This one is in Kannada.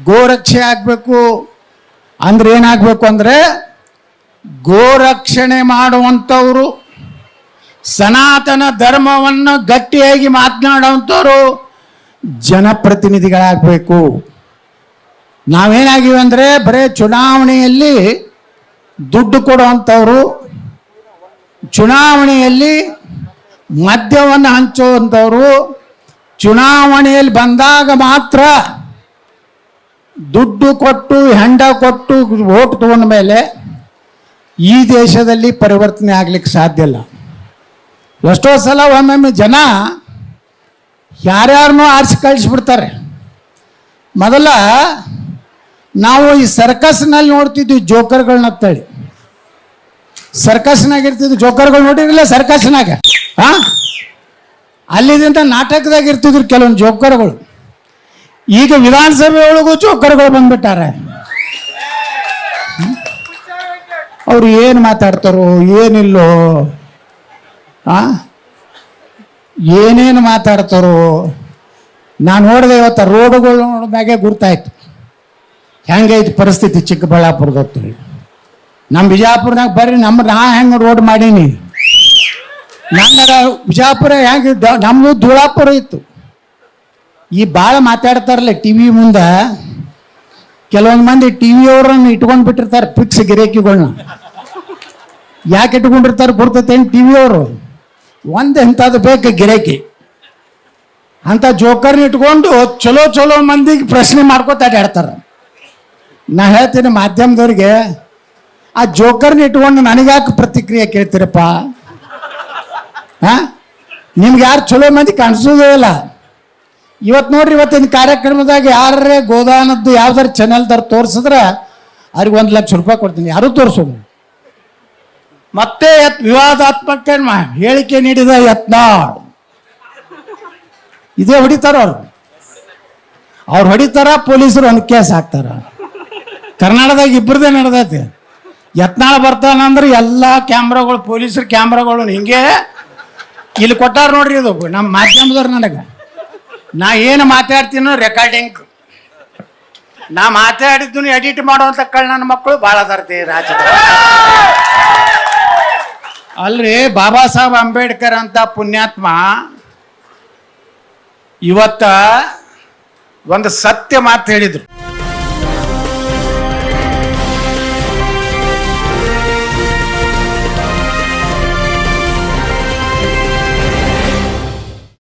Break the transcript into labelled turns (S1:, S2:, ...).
S1: ಗೋರಕ್ಷೆ ಆಗಬೇಕು ಅಂದ್ರೆ ಏನಾಗಬೇಕು ಅಂದರೆ ಗೋರಕ್ಷಣೆ ಮಾಡುವಂಥವ್ರು, ಸನಾತನ ಧರ್ಮವನ್ನು ಗಟ್ಟಿಯಾಗಿ ಮಾತನಾಡುವಂಥವ್ರು ಜನಪ್ರತಿನಿಧಿಗಳಾಗಬೇಕು. ನಾವೇನಾಗಿವೆ ಅಂದರೆ ಬರೇ ಚುನಾವಣೆಯಲ್ಲಿ ದುಡ್ಡು ಕೊಡುವಂಥವ್ರು, ಚುನಾವಣೆಯಲ್ಲಿ ಮದ್ಯವನ್ನು ಹಂಚುವಂಥವ್ರು, ಚುನಾವಣೆಯಲ್ಲಿ ಬಂದಾಗ ಮಾತ್ರ ದುಡ್ಡು ಕೊಟ್ಟು, ಹೆಂಡ ಕೊಟ್ಟು ಓಟ್ ತಗೊಂಡ ಮೇಲೆ ಈ ದೇಶದಲ್ಲಿ ಪರಿವರ್ತನೆ ಆಗ್ಲಿಕ್ಕೆ ಸಾಧ್ಯ ಇಲ್ಲ. ಎಷ್ಟೋ ಸಲ ಒಮ್ಮೊಮ್ಮೆ ಜನ ಯಾರ್ಯಾರನ್ನೂ ಆರಿಸಿ ಕಳಿಸ್ಬಿಡ್ತಾರೆ. ಮೊದಲ ನಾವು ಈ ಸರ್ಕಸ್ನಲ್ಲಿ ನೋಡ್ತಿದ್ವಿ ಜೋಕರ್ಗಳನ್ನ ತಳಿ ಸರ್ಕಸ್ನಾಗ ಇರ್ತಿದ್ವಿ ಜೋಕರ್ಗಳು ನೋಡಿರಲಿಲ್ಲ ಸರ್ಕಸ್ನಾಗ. ಹಾ ಅಲ್ಲಿದಿಂದ ನಾಟಕದಾಗ ಇರ್ತಿದ್ರು ಕೆಲವೊಂದು ಜೋಕರ್ಗಳು. ಈಗ ವಿಧಾನಸಭೆ ಒಳಗೂ ಚೌಕರ್ಗಳು ಬಂದ್ಬಿಟ್ಟಾರೆ. ಅವ್ರು ಏನು ಮಾತಾಡ್ತಾರೋ, ಏನಿಲ್ಲೋ, ಆ? ಏನೇನು ಮಾತಾಡ್ತಾರೋ, ನಾನು ನೋಡಿದೆ ಇವತ್ತು ರೋಡುಗಳು ನೋಡಿದಾಗೆ ಗುರ್ತಾಯ್ತು. ಹೆಂಗೈತಿ ಪರಿಸ್ಥಿತಿ ಚಿಕ್ಕಬಳ್ಳಾಪುರದ ಹೊತ್ತೇಳಿ ನಮ್ಮ ಬಿಜಾಪುರನಾಗ ಬರ್ರಿ ನಮ್ಮ ನಾ ಹೆಂಗೆ ರೋಡ್ ಮಾಡೀನಿ. ನಮ್ಮ ಬಿಜಾಪುರ ಹೆಂಗೆ ನಮ್ಮದು ಧೂಳಾಪುರ ಇತ್ತು. ಈ ಭಾಳ ಮಾತಾಡ್ತಾರಲ್ಲ ಟಿ ವಿ ಮುಂದೆ, ಕೆಲವೊಂದು ಮಂದಿ ಟಿ ವಿಯವ್ರನ್ನ ಇಟ್ಕೊಂಡು ಬಿಟ್ಟಿರ್ತಾರೆ ಫಿಕ್ಸ್ ಗಿರಾಕಿಗಳನ್ನ ಯಾಕೆ ಇಟ್ಕೊಂಡಿರ್ತಾರೆ ಗುರ್ತೈತೇನು ಟಿ ವಿಯವರು ಒಂದು ಎಂಥದ್ದು ಬೇಕು ಗಿರಾಕಿ. ಅಂತ ಜೋಕರ್ನ ಇಟ್ಕೊಂಡು ಚಲೋ ಚಲೋ ಮಂದಿಗೆ ಪ್ರಶ್ನೆ ಮಾಡ್ಕೋತ ಅಡ್ಯಾಡ್ತಾರೆ. ನಾ ಹೇಳ್ತೀನಿ ಮಾಧ್ಯಮದವ್ರಿಗೆ, ಆ ಜೋಕರ್ನ ಇಟ್ಕೊಂಡು ನನಗ್ಯಾಕೆ ಪ್ರತಿಕ್ರಿಯೆ ಕೇಳ್ತೀರಪ್ಪ? ಹಾ? ನಿಮ್ಗೆ ಯಾರು ಚಲೋ ಮಂದಿ ಕಾಣಿಸೋದೇ ಇಲ್ಲ. ಇವತ್ತು ನೋಡ್ರಿ ಇವತ್ತಿನ ಕಾರ್ಯಕ್ರಮದಾಗ ಯಾರೇ ಗೋದಾನದ್ದು ಯಾವ್ದಾರು ದರ್ ತೋರಿಸಿದ್ರೆ ಅವ್ರಿಗೆ ಒಂದು ಲಕ್ಷ ರೂಪಾಯಿ ಕೊಡ್ತೀನಿ. ಯಾರು ತೋರಿಸೋದು ಮತ್ತೆ ಯತ್ ವಿವಾದಾತ್ಮಕ ಹೇಳಿಕೆ ನೀಡಿದ ಯತ್ನಾಳ್. ಇದೇ ಹೊಡಿತಾರ ಅವ್ರು. ಅವ್ರು ಹೊಡಿತಾರ, ಪೊಲೀಸರು ಒಂದು ಕೇಸ್ ಹಾಕ್ತಾರ. ಕರ್ನಾಟಕದಾಗ ಇಬ್ಬರದೇ ನಡೆದೈತಿ. ಯತ್ನಾಳ್ ಬರ್ತಾನಂದ್ರೆ ಎಲ್ಲ ಕ್ಯಾಮ್ರಾಗಳು, ಪೊಲೀಸರು ಕ್ಯಾಮ್ರಾಗಳು ಹಿಂಗೆ ಇಲ್ಲಿ ಕೊಟ್ಟಾರ ನೋಡ್ರಿ ಇದು, ನಮ್ಮ ಮಾಧ್ಯಮದವ್ರು ನನಗೆ. ನಾ ಏನು ಮಾತಾಡ್ತೀನೋ ರೆಕಾರ್ಡಿಂಗ್ ನಾ ಮಾತಾಡಿದ್ದು ಎಡಿಟ್ ಮಾಡುವಂತ ಕಳ್ ನನ್ನ ಮಕ್ಕಳು ಭಾಳ ಅದಾರ್ತಿ ರಾಜ ಅಲ್ರಿ ಬಾಬಾ ಸಾಹೇಬ್ ಅಂಬೇಡ್ಕರ್ ಅಂತ ಪುಣ್ಯಾತ್ಮ ಇವತ್ತ ಒಂದು ಸತ್ಯ ಮಾತು ಹೇಳಿದ್ರು.